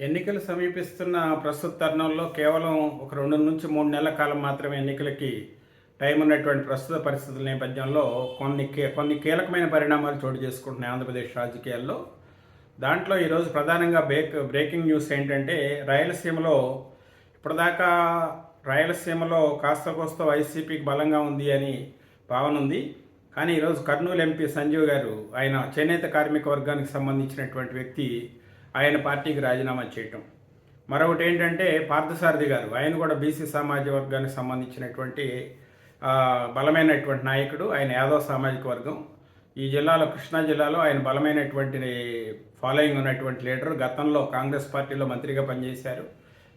ఎన్నికలు సమీపిస్తున్న ప్రస్తుత తరుణంలో కేవలం ఒక రెండు నుంచి మూడు నెలల కాలం మాత్రమే ఎన్నికలకి టైం ఉన్నటువంటి ప్రస్తుత పరిస్థితుల నేపథ్యంలో కొన్ని కీ- కొన్ని కీలకమైన పరిణామాలు చోటు చేసుకుంటున్నాయి ఆంధ్రప్రదేశ్ రాజకీయాల్లో. దాంట్లో ఈరోజు ప్రధానంగా బ్రేక్ బ్రేకింగ్ న్యూస్ ఏంటంటే రాయలసీమలో ఇప్పటిదాకా రాయలసీమలో కాస్త కోస్త వైసీపీకి బలంగా ఉంది అని భావన ఉంది. కానీ ఈరోజు కర్నూలు ఎంపీ సంజీవ్ గారు ఆయన చేనేత కార్మిక వర్గానికి సంబంధించినటువంటి వ్యక్తి ఆయన పార్టీకి రాజీనామా చేయటం. మరొకటి ఏంటంటే పార్థసారథి గారు ఆయన కూడా బీసీ సామాజిక వర్గానికి సంబంధించినటువంటి బలమైనటువంటి నాయకుడు. ఆయన యాదవ సామాజిక వర్గం. ఈ జిల్లాలో కృష్ణా జిల్లాలో ఆయన బలమైనటువంటి ఫాలోయింగ్ ఉన్నటువంటి లీడర్. గతంలో కాంగ్రెస్ పార్టీలో మంత్రిగా పనిచేశారు.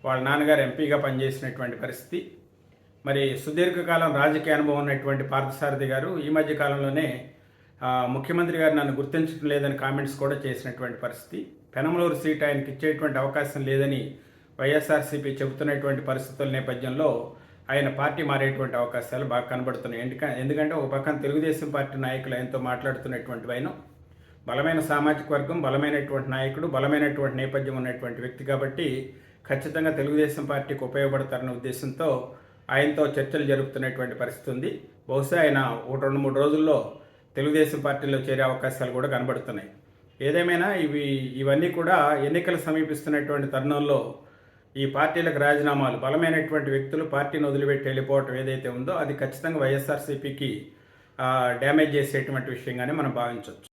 వాళ్ళ నాన్నగారు ఎంపీగా పనిచేసినటువంటి పరిస్థితి. మరి సుదీర్ఘకాలం రాజకీయ అనుభవం ఉన్నటువంటి పార్థసారథి గారు ఈ మధ్య కాలంలోనే ముఖ్యమంత్రి గారు నన్ను గుర్తించడం లేదని కామెంట్స్ కూడా చేసినటువంటి పరిస్థితి. పెనమలూరు సీట్ ఆయనకి ఇచ్చేటువంటి అవకాశం లేదని వైఎస్ఆర్సీపీ చెబుతున్నటువంటి పరిస్థితుల నేపథ్యంలో ఆయన పార్టీ మారేటువంటి అవకాశాలు బాగా కనబడుతున్నాయి. ఎందుకంటే ఎందుకంటే ఒక పక్కన తెలుగుదేశం పార్టీ నాయకులు ఆయనతో మాట్లాడుతున్నటువంటి ఆయన బలమైన సామాజిక వర్గం బలమైనటువంటి నాయకుడు బలమైనటువంటి నేపథ్యం ఉన్నటువంటి వ్యక్తి కాబట్టి ఖచ్చితంగా తెలుగుదేశం పార్టీకి ఉపయోగపడతారన్న ఉద్దేశంతో ఆయనతో చర్చలు జరుపుతున్నటువంటి పరిస్థితి ఉంది. బహుశా ఆయన ఒక రెండు మూడు రోజుల్లో తెలుగుదేశం పార్టీలో చేరే అవకాశాలు కూడా కనబడుతున్నాయి. ఏదేమైనా ఇవి ఇవన్నీ కూడా ఎన్నికలు సమీపిస్తున్నటువంటి తరుణంలో ఈ పార్టీలకు రాజీనామాలు బలమైనటువంటి వ్యక్తులు పార్టీని వదిలిపెట్టి వెళ్ళిపోవటం ఏదైతే ఉందో అది ఖచ్చితంగా వైఎస్ఆర్సీపీకి డ్యామేజ్ చేసేటువంటి విషయంగానే మనం భావించవచ్చు.